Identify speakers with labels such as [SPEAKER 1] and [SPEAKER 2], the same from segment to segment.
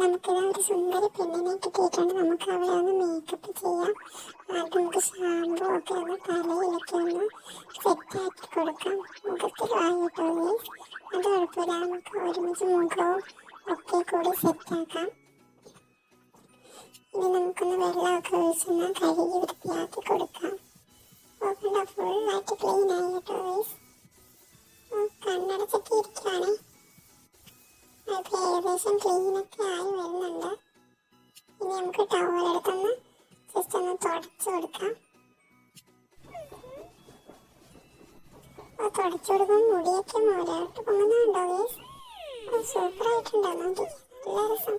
[SPEAKER 1] നമുക്കിത് ഒരു സുന്ദരി പെണ്ണിനെ കിട്ടിയിട്ടുണ്ട് നമുക്ക് അവിടെ ഒന്ന് മേക്കപ്പ് ചെയ്യാം. ആദ്യം നമുക്ക് ഷാമ്പു ഒക്കെ ഒന്ന് തലയിലൊക്കെ ഒന്ന് സെറ്റാക്കി കൊടുക്കാം. മുഖത്തിൽ വാങ്ങിട്ടോ അത് കുഴപ്പമില്ല. നമുക്ക് ഒരുമിച്ച് മുഖവും ഒക്കെ കൂടി സെറ്റാക്കാം ഇനി നമുക്കൊന്ന് വെള്ളമൊക്കെ ഒഴിച്ചൊന്ന് കഴുകി വൃത്തിയാക്കി കൊടുക്കാം. നോക്കണ്ട ഫുള്ളായിട്ട് ക്ലീൻ ആയിട്ടോ കണ്ണടച്ചൊക്കെ ഇരിക്കുകയാണേ ഏകദേശം ക്ലീനൊക്കെ ആയി വരുന്നുണ്ട്. ഇനി നമുക്ക് ടവലെടുത്തൊന്ന് ജസ്റ്റ് ഒന്ന് തുടച്ചു കൊടുക്കാം. തുടച്ചു കൊടുക്കുമ്പോൾ മുടിയൊക്കെ മോരായിട്ട് പോകുന്നുണ്ടോ ഗൈസ് സൂപ്പർ ആയിട്ടുണ്ടോ നോക്കി നല്ല രസം.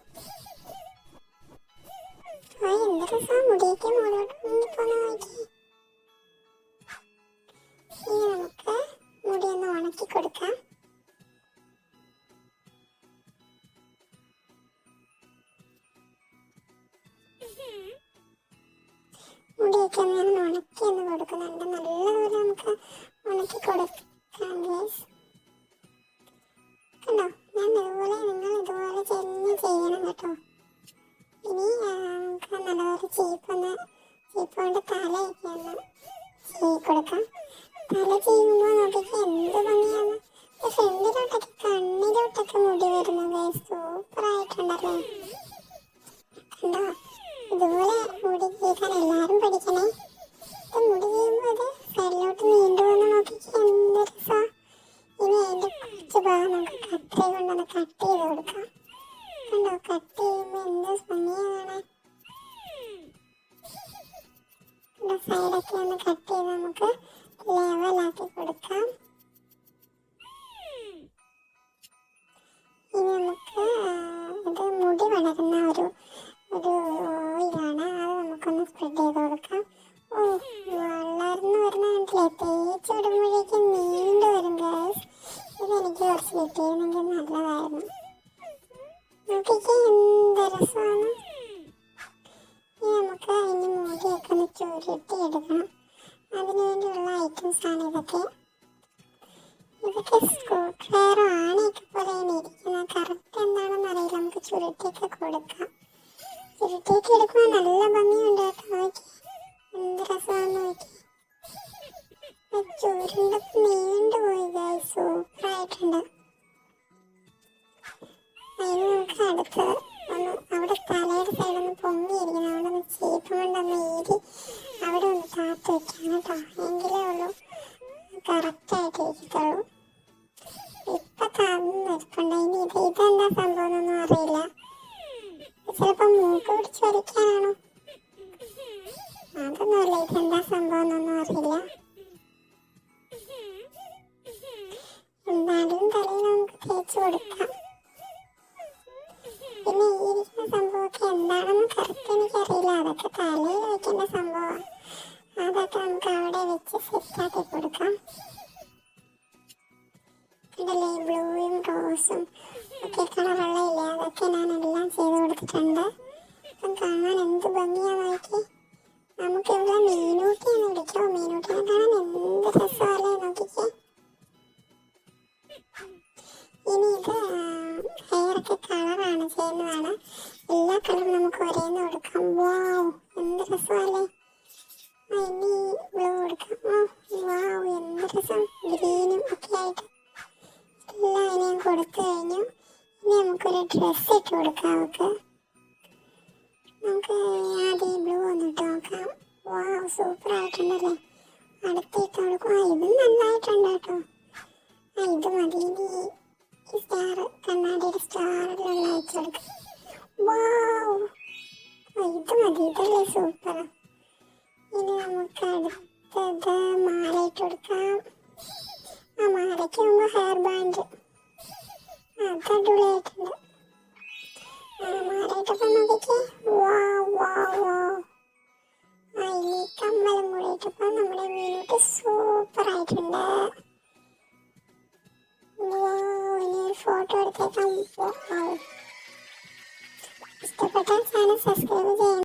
[SPEAKER 1] ആ എന്ത് രസം മുടിയൊക്കെ മോരോട്ട് പോകുന്ന നോക്കി മുടിയൊക്കെ ഒന്ന് ഞാൻ ഉണക്കി ഒന്ന് കൊടുക്കുന്നുണ്ട്. നല്ലതുപോലെ നമുക്ക് ഉണക്കി കൊടുക്കാം ഗേസ് കണ്ടോ? ഞാൻ ഇതുപോലെ നിങ്ങൾ ഇതുപോലെ ചെന്ന് ചെയ്യണം കേട്ടോ. ഇനി നമുക്ക് നല്ലപോലെ ചീപ്പൊന്ന് ചീപ്പോണ്ട് തലയൊക്കെ ഒന്ന് ചെയ്ത് കൊടുക്കാം. തല ചെയ്യുമ്പോൾ നോക്കിയിട്ട് എന്ത് ഭംഗിയാണ്. ഫ്രണ്ടിലോട്ടൊക്കെ കണ്ണിലോട്ടൊക്കെ മുടി വരുന്നത് സൂപ്പർ ആയിട്ടുണ്ടല്ലേ കണ്ടോ? ഇതുപോലെ മുടി ചെയ്താൽ എല്ലാവരും പഠിക്കണേ. ഇത് മുടി ചെയ്യുമ്പോൾ അത് സൈഡിലോട്ട് നീണ്ടു വന്ന് നോക്കിക്ക് എന്ത് രസാ. ഇനി അതിന്റെ കുറച്ച് ഭാഗം നമുക്ക് കത്രി കൊണ്ടൊന്ന് കട്ട് ചെയ്ത് കൊടുക്കാം. കണ്ടോ കട്ട് ചെയ്യുമ്പോൾ എന്ത് ഭംഗിയാണ്. സൈഡൊക്കെ ഒന്ന് കട്ട് ചെയ്ത് നമുക്ക് ലെവലാക്കി കൊടുക്കാം. കിട്ടിയിരുന്നെങ്കിൽ നല്ലതായിരുന്നു. നോക്കിക്കേ എന്ത് രസമാണ്. ഇനി നമുക്ക് അതിന് മുടിയൊക്കെ ഒന്ന് ചുരുട്ടി എടുക്കണം. അതിനു ഐറ്റംസ് ആണ് ഇതൊക്കെ. ഇതൊക്കെ സ്ക്രൂ ഡ്രൈവറോ പോലെ പോലെയാണ് ഇരിക്കുന്നത്. കറക്റ്റ് എന്താണെന്ന് അറിയില്ല. നമുക്ക് ചുരുട്ടിയൊക്കെ കൊടുക്കാം. ചുരുട്ടിയൊക്കെ എടുക്കുമ്പോൾ നല്ല ഭംഗിയുണ്ട് കേട്ടോ. നോക്കി. എന്ത് രസമാണെന്ന് നോക്കി. ചുരുണ്ടൊക്കെ നീണ്ടു പോയി അടുത്ത് ഒന്ന് അവിടെ തലയുടെ സൈഡ് ഒന്ന് പൊങ്ങിയിരിക്കണം അവിടെ ഒന്ന് ചീപ്പ് കൊണ്ടൊന്ന് ഏരി അവിടെ ഒന്ന് കാത്തു വെക്കണം കേട്ടോ. എങ്കിലേ ഉള്ളൂ. കറക്റ്റായിട്ട് ഇരിക്കത്തുള്ളൂ. ഇപ്പൊ താന്ന് നിൽക്കണ്ട ഇനി ഇത് ഇതെന്താ സംഭവം എന്നൊന്നും അറിയില്ല. ചിലപ്പോ മൂക്ക് പിടിച്ച് വലിക്കാനാണോ? അതൊന്നുമല്ല. ഇതെന്താ സംഭവം എന്നൊന്നും അറിയില്ല. അതൊക്കെ തലയിൽ സംഭവമാണ് അതൊക്കെ നമുക്ക് അവിടെ വെച്ച് സെറ്റാക്കി കൊടുക്കാം. കണ്ടല്ലേ ബ്ലൂയും റോസും ഒക്കെ കളറുള്ള ഇല്ലേ അതൊക്കെ ഞാൻ എല്ലാം ചെയ്ത് കൊടുത്തിട്ടുണ്ട്. അപ്പം കാണാൻ എന്ത് ഭംഗിയാ നോക്കി നമുക്ക് ഇവിടെ മീനൂട്ടി എന്ന് വിളിക്കാം. മീനൂട്ടിനെ കാണാൻ എന്ത് രസമല്ലേ ചെയ്യുന്നതാണ് എല്ലാ കളറും നമുക്ക് ഒരേന്ന് കൊടുക്കാം. വാവ് എന്ത് രസമല്ലേ. ഇനി ബ്ലൂ കൊടുക്കാം. വാവ് എന്ത് രസം. ഗ്രീനും ഒക്കെ ആയിട്ട് എല്ലാം ഇനിയും കൊടുത്തു കഴിഞ്ഞു. ഇനി നമുക്കൊരു ഡ്രസ്സ് ഇട്ട് കൊടുക്കാം നമുക്ക് നമുക്ക് ആദ്യം ബ്ലൂ ഒന്ന് നോക്കാം. Wow super ആയിട്ടുണ്ടല്ലേ. അടുത്തിട്ട് കൊടുക്കും. ആ ഇതും നന്നായിട്ടുണ്ട് കേട്ടോ. ആ ഇത് മതി. ഇനി സ്റ്റാർ കണ്ണാടിയുടെ സ്റ്റാറിലുള്ള അയച്ചു കൊടുക്കാം. മാലയിട്ടപ്പോൾ നോക്കിക്കേ വാ വാ വാ. ഇനി കമ്മലും കൂടി ഇട്ടപ്പോൾ നമ്മുടെ മീനൂട്ട് സൂപ്പർ ആയിട്ടുണ്ട്. ഫോട്ടോ എടുത്തേക്കാം. ഇഷ്ടപ്പെട്ടാൽ ചാനൽ സബ്സ്ക്രൈബ് ചെയ്യണം.